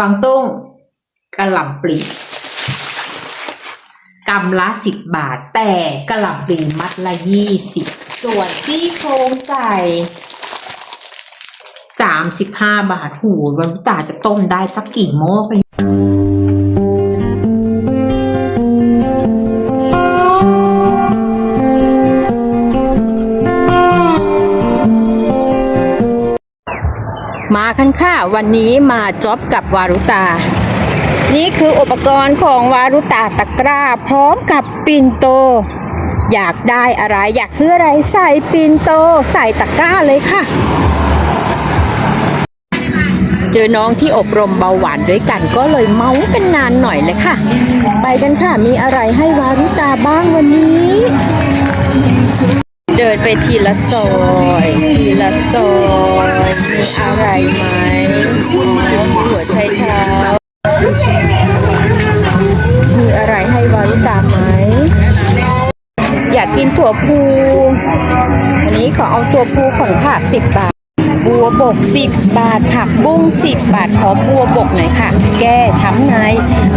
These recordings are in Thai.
กวางตุ้งกะหล่ำปลีกำละสิบบาท แต่กะหล่ำปลีมัดละยี่สิบส่วนซี่โครงไก่สามสิบห้าบาทหูวันตาจะต้มได้สักกี่หม้อกั กันค่ะ วันนี้มาจ็อบกับวารุตา นี่คืออุปกรณ์ของวารุตาตะกร้า พร้อมกับปินโต อยากได้อะไรอยากซื้ออะไรใส่ปินโต ใส่ตะกร้าเลยค่ะ เจอน้องที่อบรมเบาหวานด้วยกันก็เลยเมาส์กันนานหน่อยเลยค่ะ ไปกันค่ะมีอะไรให้วารุตาบ้างวันนี้ เดินไปทีละซอยทีละซอยมีอะไรไหมหัวไชเท้ามีอะไรให้วารุตาไหม อยากกินถั่วพูอันนี้ขอเอาถั่วพูก่อนค่ะสิบบาท บัวบกสิบบาท ผักบุ้งสิบบาทขอบัวบกหน่อยค่ะ แก้ช้ำใน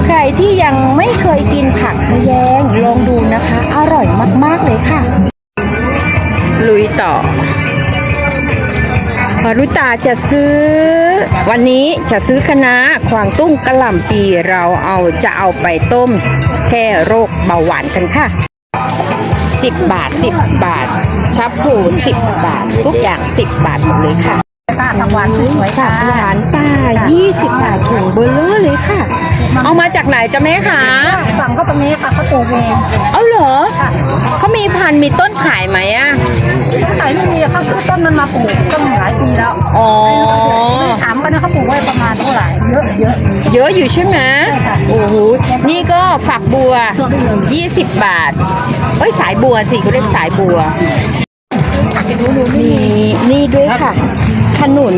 ใครที่ยังไม่เคยกินผักขยงลองดูนะคะ อร่อยมากๆเลยค่ะ ลุยต่อวารุตาจะซื้อ วันนี้จะซื้อคณะควางตุ้งกระหล่ำปีเราเอาจะเอาไปต้มแก้โรคเบาหวานกันค่ะ 10 บาท 10 บาท ชับผู10 บาท ทุกอย่าง 10 บาทหมดเลยค่ะ ป้าผักหวานสวยๆค่ะค่ะหวานป่า20 บาทถุงเบลเลอร์เลยค่ะ เอามาจากไหนจ๊ะแม่คะสั่งก็ตรงนี้ค่ะเขาปลูกเองเอาเหรอเขามีพันธุ์มีต้นขายไหมอะขายไม่มีเขาซื้อต้นมันมาปลูกต้นหลายปีแล้วอ๋อถามกันนะเขาปลูกไว้ประมาณเท่าไหร่เยอะเยอะเยอะอยู่ใช่ไหมใช่ค่ะโอ้โหนี่ก็ฝักบัว 20 บาทเอ้ยสายบัวสิเขาเรียกสายบัวมีนี่ด้วยค่ะ ขนุน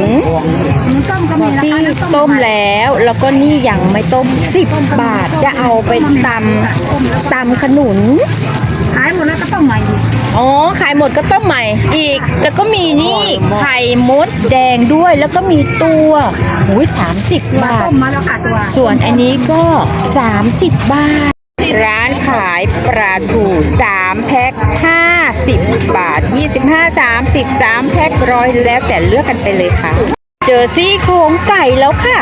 มันต้มก็มีนะที่คะต้มแล้ว แล้วก็นี่ยังไม่ต้ม10บาทจะเอาไปตำตำขนุน ขายหมดแล้วก็ต้องใหม่อีกอ๋อขายหมดก็ต้มใหม่ อีก แล้วก็มีนี่ไข่มดแดงด้วยแล้วก็มีตัวอุ้ยสามสิบบาทต้มมาแล้วค่ะตัวส่วนอันนี้ก็30บาท ร้านขายปลาทู3แพ็ค 50บาท 25 30 3แพ็คร้อยแล้วแต่เลือกกันไปเลยค่ะ เจอซี่โครงไก่แล้วค่ะ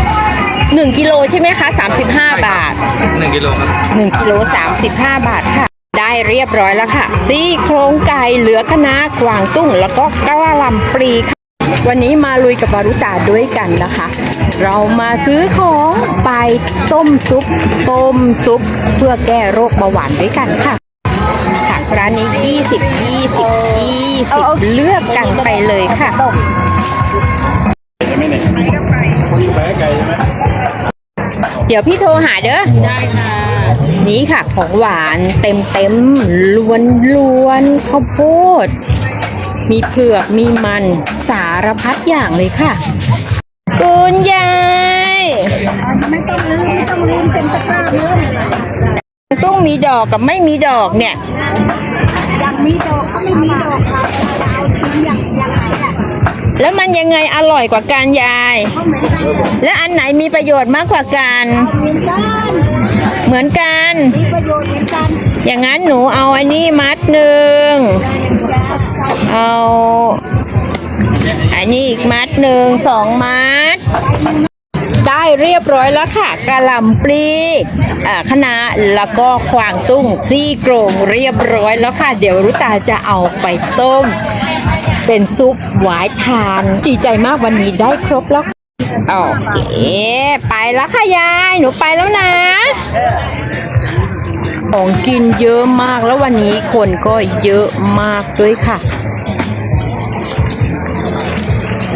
1กิโลใช่ไหมคะ 35 บาท หนึ่งกิโลครับ1กิโล35 บาทค่ะ ได้เรียบร้อยแล้วค่ะ ซี่โครงไก่เหลือคะน้ากวางตุ้ง แล้วก็กะหล่ำปลีค่ะ วันนี้มาลุยกับบารุตาด้วยกันนะคะ เรามาซื้อของไปต้มซุป ต้มซุป เพื่อแก้โรคเบาหวานด้วยกันค่ะค่ะ ร้านนี้ 20 20 20 เลือกกันไปเลยค่ะเดี๋ยวพี่โทรหาเด้อได้ค่ะ นี่ค่ะของหวานเต็มเต็มๆล้วนล้วนๆข้าวโพด มีเผือกมีมันสารพัดอย่างเลยค่ะ ตุ้งมีดอกกับไม่มีดอกเนี่ย อยากมีดอกก็ไม่มีดอกค่ะจะเอาทิ้งอย่างอย่างไหนอะแล้วมันยังไงอร่อยกว่ากันยาย ก็เหมือนกันและอันไหนมีประโยชน์มากกว่ากัน เหมือนกันเหมือนกัน มีประโยชน์เหมือนกันอย่างนั้นหนูเอาอันนี้มัดหนึ่ง เอา อันนี้อีกมัดหนึ่งสองมัดได้ เรียบร้อยแล้วค่ะกะหล่ำปลีอ่าคะแล้วก็ควางตุ้งซี่โครงเรียบร้อยแล้วค่ะ เดี๋ยวรุตาจะเอาไปต้ม เป็นซุปหวายทานดีใจมากวันนี้ได้ครบแล้วโอเคไปแล้วค่ะยาย หนูไปแล้วนะของกินเยอะมากแล้ววันนี้คนก็เยอะมากด้วยค่ะ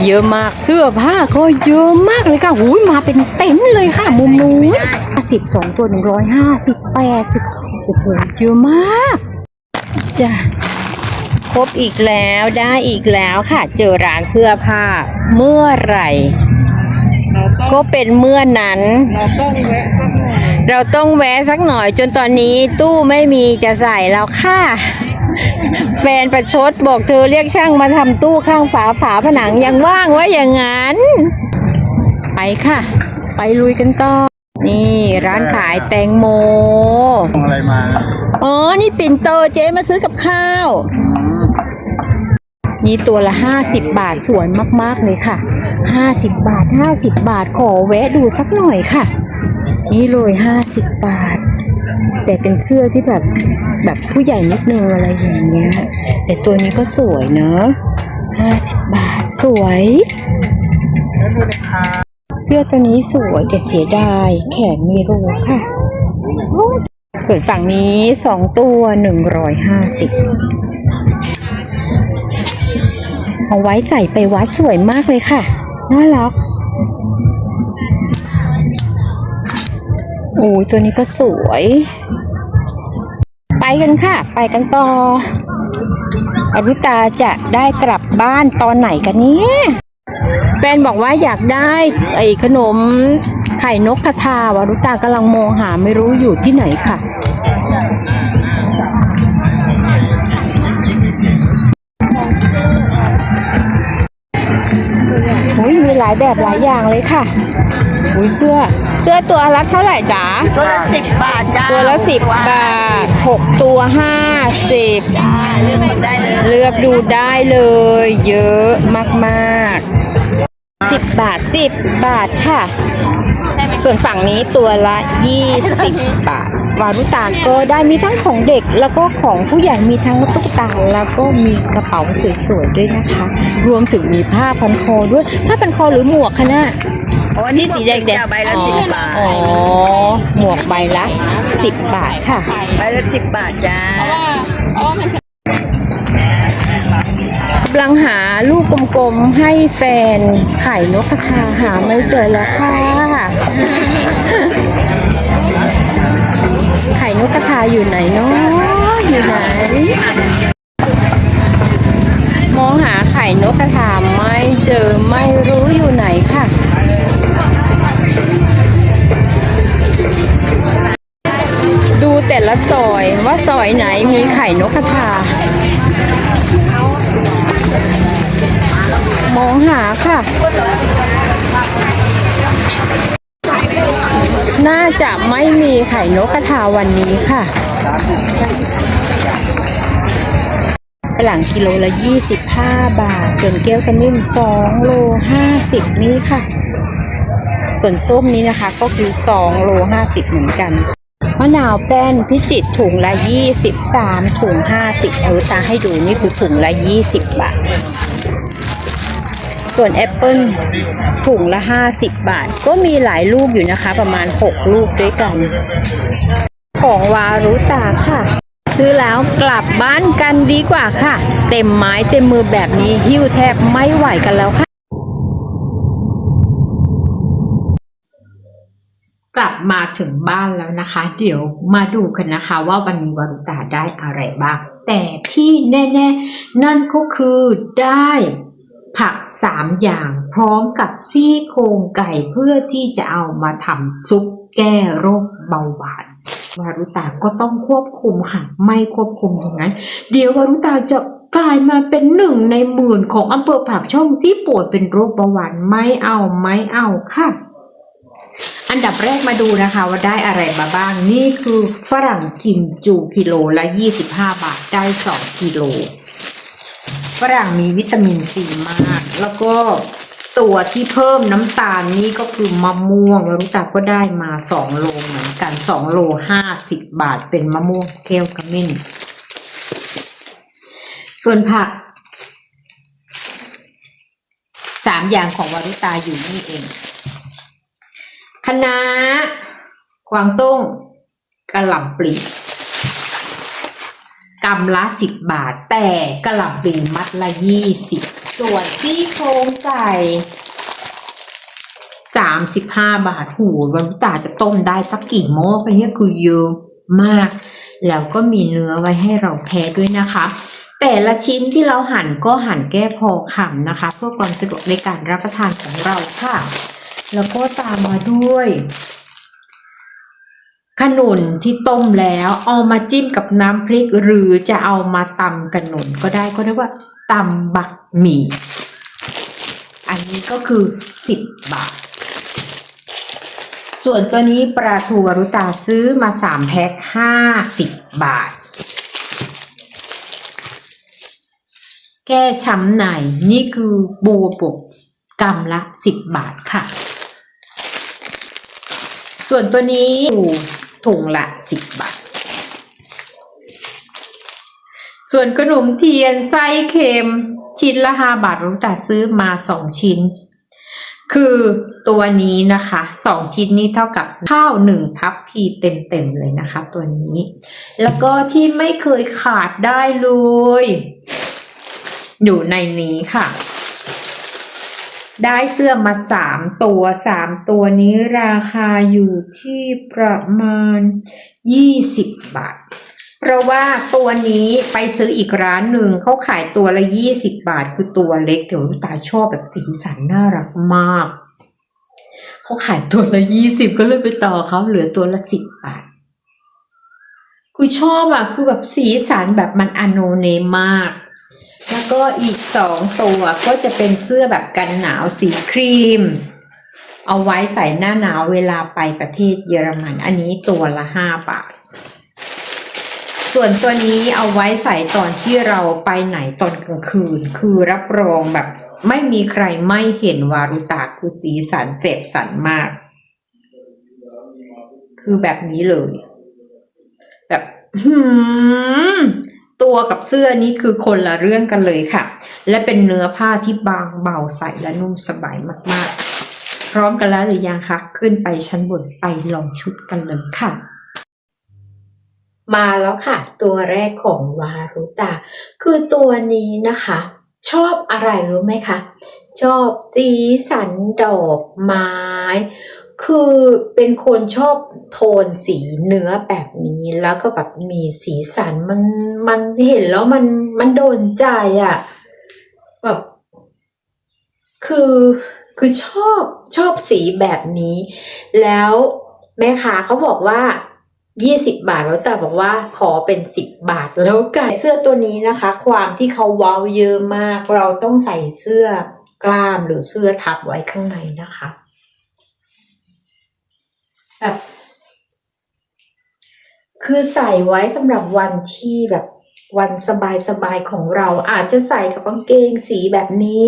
เยอะมากเสื้อผ้าก็เยอะมากเลยค่ะหูยมาเป็นเต็นท์เลยค่ะ มุมนู้นสิบสองตัวหนึ่งร้อยห้าสิบแปดสิบโอ้โหเยอะมากจ้ะครบอีกแล้วได้อีกแล้วค่ะ เจอร้านเสื้อผ้า เมื่อไหร่ ก็เป็นเมื่อนั้น เราต้องแวะสักหน่อยจนตอนนี้ตู้ไม่มีจะใส่แล้วค่ะ แฟนประชดบอกเธอเรียกช่างมาทำตู้ข้างฝาฝาผนังยังว่างไว้อย่างนั้น ไปค่ะ ไปลุยกันต่อ นี่ร้านขายแตงโมส่งอะไรมาอ๋อ นี่ปิ่นโตเจ๊มาซื้อกับข้าว นี่ตัวละห้าสิบบาทสวยมาก ๆ เลยค่ะห้าสิบบาทห้าสิบบาทขอแวะดูสักหน่อยค่ะ นี่เลยห้าสิบบาท แต่เป็นเสื้อที่แบบแบบผู้ใหญ่นิดนึงอะไรอย่างเงี้ย แต่ตัวนี้ก็สวยเนอะห้าสิบบาทสวยเสื้อตัวนี้สวยแต่เสียดาย แขนมีรูค่ะ ส่วนฝั่งนี้สองตัวหนึ่งร้อยห้าสิบเอาไว้ใส่ไปวัดสวยมากเลยค่ะน่ารัก โอ้ยตัวนี้ก็สวย ไปกันค่ะ ไปกันต่ออรุตาจะได้กลับบ้านตอนไหนกันเนี่ยแฟนบอกว่าอยากได้ไอ้ขนมไข่นกกระทาวารุตากำลังมองหาไม่รู้อยู่ที่ไหนค่ะายแบบหลายอย่างเลยค่ะอุ้ยเสื้อ เสื้อตัวละเท่าไหร่จ๋า ตัวละสิบบาทจ้าตัวละสิบบาทหกตัวห้าสิบจ้าเลือกมันได้เลย เลือกดูได้เลย เยอะมากๆสิบบาทสิบบาทค่ะ ส่วนฝั่งนี้ตัวละยี่สิบบาท วารุตาก็ได้มีทั้งของเด็กแล้วก็ของผู้ใหญ่มีทั้งตุ๊กตาแล้วก็มีกระเป๋าสวยๆด้วยนะคะ รวมถึงมีผ้าพันคอด้วยผ้าพันคอหรือหมวกคะน่ะอ๋อที่สีแดงๆจ้าใบละสิบบาทอ๋อหมวกใบละสิบบาทค่ะใบละสิบบาทจ้ากำลังหาลูกกลมๆให้แฟนไข่นกกระทาหาไม่เจอแล้วค่ะไข่น กกระทาอยู่ไหนเนาะอยู่ไหน มองหาไข่นกกระทาไม่เจอไม่รู้อยู่ไหนค่ะดูแต่ละซอยว่าซอยไหนมีไข่นกกระทามองหาค่ะ น่าจะไม่มีไข่นกกระทาวันนี้ค่ะหลังกิโลละยี่สิบห้าบาท ส่วนแก้วกระนิ่มสองโลห้าสิบนี่ค่ะ ส่วนส้มนี้นะคะก็คือสองโลห้าสิบเหมือนกันมะนาวแป้นพิจิตรถุงละยี่สิบสามถุงห้าสิบเอาตาให้ดูนี่คือถุงละยี่สิบบาท ส่วนแอปเปิลถุงละ 50 บาท ก็มีหลายลูกอยู่นะคะ ประมาณ 6 ลูกด้วยกัน ของวารุตาค่ะ ซื้อแล้วกลับบ้านกันดีกว่าค่ะ เต็มไม้เต็มมือแบบนี้หิ้วแทบไม่ไหวกันแล้วค่ะ กลับมาถึงบ้านแล้วนะคะ เดี๋ยวมาดูกันนะคะว่าวันนี้วารุตาได้อะไรบ้าง แต่ที่แน่ ๆ นั่นก็คือได้ ผักสามอย่างพร้อมกับซี่โครงไก่เพื่อที่จะเอามาทำซุปแก้โรคเบาหวานวารุตาก็ต้องควบคุมค่ะ ไม่ควบคุมอย่างนั้น เดี๋ยววารุตาจะกลายมาเป็นหนึ่งในหมื่นของอำเภอปากช่องที่ป่วยเป็นโรคเบาหวานไม่เอาไม่เอาค่ะ อันดับแรกมาดูนะคะว่าได้อะไรมาบ้าง นี่คือฝรั่งกิมจูกิโลละ 25 บาทได้ 2 กิโล ฝรั่งมีวิตามินซีมาก แล้วก็ตัวที่เพิ่มน้ำตาลนี่ก็คือมะม่วงแล้วลูกตาก็ได้มา2โลเหมือนกัน2โล50บบาทเป็นมะม่วงแก้วกระมินส่วนผักสามอย่างของวารุตาอยู่นี่เองคะน้ากวางตุ้งกระหล่ำปลี กำละสิบบาท แต่กระหล่ำปลีมัดละยี่สิบส่วนซี่โครงไก่สามสิบห้าบาท หูวันตาจะต้มได้สักกี่หม้อกันเนี่ยคือเยอะมาก แล้วก็มีเนื้อไว้ให้เราแพ้ด้วยนะคะ แต่ละชิ้นที่เราหั่นก็หั่นแก้พอคำนะคะ เพื่อความสะดวกในการรับประทานของเราค่ะ แล้วก็ตามมาด้วย ขนุนที่ต้มแล้วเอามาจิ้มกับน้ำพริก หรือจะเอามาตำขนุนก็ได้ก็เรียกว่าตำบักหมี่ อันนี้ก็คือสิบบาท ส่วนตัวนี้ปลาทูวรุตาซื้อมาสามแพ็คห้าสิบบาท แก้ช้ำในนี่คือบัวบกกำละสิบบาทค่ะ ส่วนตัวนี้ ถุงละสิบบาท ส่วนขนมเทียนไส้เค็ม ชิ้นละห้าบาทรุตาซื้อมาสองชิ้น คือตัวนี้นะคะสองชิ้นนี้เท่ากับข้าวหนึ่งทัพพีเต็มๆเลยนะคะ ตัวนี้ แล้วก็ที่ไม่เคยขาดได้เลย อยู่ในนี้ค่ะ ได้เสื้อมาสามตัวสามตัวนี้ราคาอยู่ที่ประมาณยี่สิบบาท เพราะว่าตัวนี้ไปซื้ออีกร้านหนึ่งเขาขายตัวละยี่สิบบาท คือตัวเล็กเดี๋ยวลูกตาชอบแบบสีสันน่ารักมากเขาขายตัวละยี่สิบก็เลยไปต่อเขาเหลือตัวละสิบบาทคือชอบอะคือแบบสีสันแบบมันอโนเนมมาก แล้วก็อีกสองตัวก็จะเป็นเสื้อแบบกันหนาวสีครีม เอาไว้ใส่หน้าหนาวเวลาไปประเทศเยอรมัน อันนี้ตัวละห้าบาท ส่วนตัวนี้เอาไว้ใส่ตอนที่เราไปไหนตอนกลางคืน คือรับรองแบบไม่มีใครไม่เห็นวารุตาคือสีสันเจ็บสันมาก คือแบบนี้เลย แบบหืม ตัวกับเสื้อนี้คือคนละเรื่องกันเลยค่ะ และเป็นเนื้อผ้าที่บางเบาใสและนุ่มสบายมากๆ พร้อมกันแล้วหรือยังคะขึ้นไปชั้นบนไปลองชุดกันเลยค่ะ มาแล้วค่ะ ตัวแรกของวารุตา คือตัวนี้นะคะ ชอบอะไรรู้ไหมคะ ชอบสีสันดอกไม้ คือเป็นคนชอบโทนสีเนื้อแบบนี้แล้วก็แบบมีสีสันมันมันเห็นแล้วมันมันโดนใจอะ่ะแบบคือคือชอบชอบสีแบบนี้ แล้วแม่ค้าเขาบอกว่ายี่สิบบาทแล้วแต่บอกว่าขอเป็นสิบบาทแล้วกันเสื้อตัวนี้นะคะ ความที่เขาเว้าเยอะมาก เราต้องใส่เสื้อกล้ามหรือเสื้อทับไว้ข้างในนะคะ แบบคือใส่ไว้สำหรับวันที่แบบวันสบายๆของเราอาจจะใส่กับกางเกงสีแบบนี้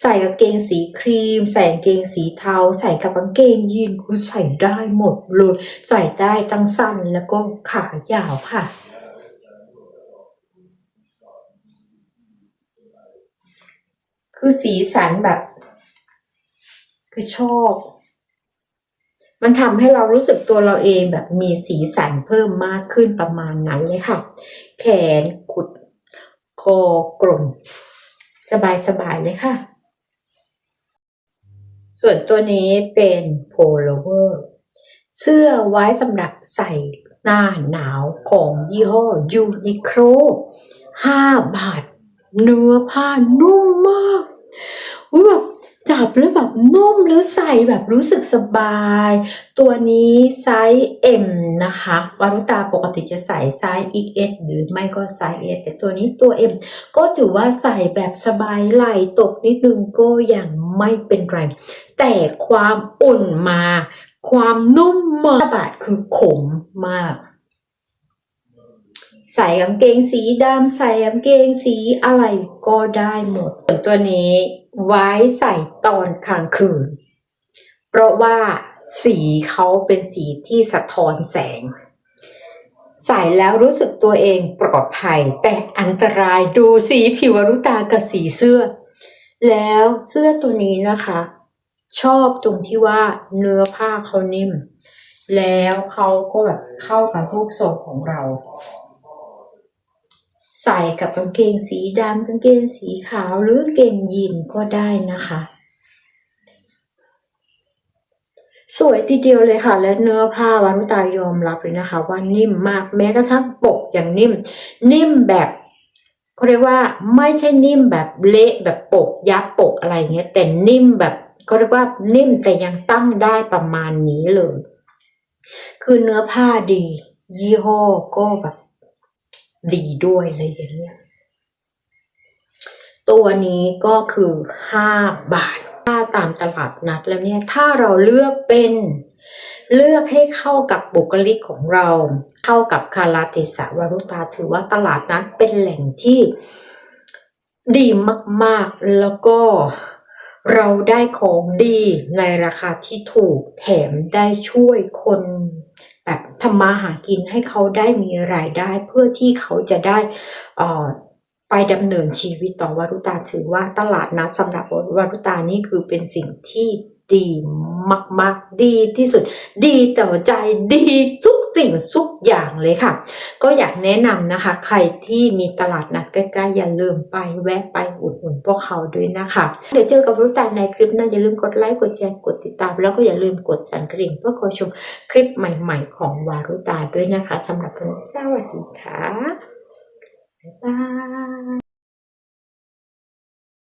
ใส่กางเกงสีครีม ใส่กางเกงสีเทา ใส่กับกางเกงยีนคือใส่ได้หมดเลยใส่ได้ทั้งสั้นแล้วก็ขายาวค่ะ คือสีสันแบบ คือชอบ มันทำให้เรารู้สึกตัวเราเองแบบมีสีสันเพิ่มมากขึ้นประมาณนั้นเลยค่ะ แขนกุดคอกลม สบายสบายๆเลยค่ะ ส่วนตัวนี้เป็นโพลเวอร์เสื้อไว้สำหรับใส่หน้าหนาวของยี่ห้อยูนิโคล5บาท เนื้อผ้านุ่มมาก จับแล้วแบบนุ่มแล้วใส่แบบรู้สึกสบาย ตัวนี้ไซส์ M นะคะวารุตาปกติจะใส่ไซส์ XS หรือไม่ก็ไซส์ S แต่ตัวนี้ตัว M ก็ถือว่าใส่แบบสบายไหลตกนิดนึงก็ยังไม่เป็นไร แต่ความอุ่นมา ความนุ่มมากบาทคือขมมากใส่กางเกงสีดำใส่กางเกงสีอะไรก็ได้หมด ตัวนี้ ไว้ใส่ตอนกลางคืน เพราะว่าสีเขาเป็นสีที่สะท้อนแสง ใส่แล้วรู้สึกตัวเองปลอดภัย แต่อันตรายดูสีผิวรุตากับสีเสื้อ แล้วเสื้อตัวนี้นะคะ ชอบตรงที่ว่าเนื้อผ้าเขานิ่ม แล้วเขาก็แบบเข้ากับรูปทรงของเรา ใส่กับกางเกงสีดำกางเกงสีขาวหรือกางเกงยีนก็ได้นะคะ สวยทีเดียวเลยค่ะ และเนื้อผ้าวันุตายอมรับเลยนะคะ ว่านิ่มมากแม้กระทั่งปกอย่างนิ่ม นิ่มแบบเขาเรียกว่าไม่ใช่นิ่มแบบเละแบบปกยับปกอะไรเงี้ยแต่นิ่มแบบเขาเรียกว่านิ่มแต่ยังตั้งได้ประมาณนี้เลย คือเนื้อผ้าดี ยี่ห้อก็แบบ ดีด้วยเลยอย่างเงี้ยตัวนี้ก็คือห้าบาทถ้าตามตลาดนัดแล้วเนี่ยถ้าเราเลือกเป็นเลือกให้เข้ากับบุคลิกของเรา เข้ากับคาราเทศะวารุตาถือว่าตลาดนั้นเป็นแหล่งที่ดีมากๆ แล้วก็เราได้ของดีในราคาที่ถูกแถมได้ช่วยคน แบบทำมาหากินให้เขาได้มีรายได้เพื่อที่เขาจะได้อ่อไปดำเนินชีวิตต่อวารุตาถือว่าตลาดนัดสำหรับวารุตานี่คือเป็นสิ่งที่ ดีมากๆ ดีที่สุด ดีต่อใจดีทุกสิ่งทุกอย่างเลยค่ะ ก็อยากแนะนำนะคะ ใครที่มีตลาดนัดใกล้ๆอย่าลืมไปแวะไปอุดหนุนพวกเขาด้วยนะคะ เดี๋ยวเจอกับรุตาในคลิปหน้าอย่าลืมกดไลค์กดแชร์กดติดตาม แล้วก็อย่าลืมกดสั่นกริ่งเพื่อคอยชมคลิปใหม่ ๆ ของวารุตาด้วยนะคะสำหรับวันนี้สวัสดีค่ะบ๊ายบาย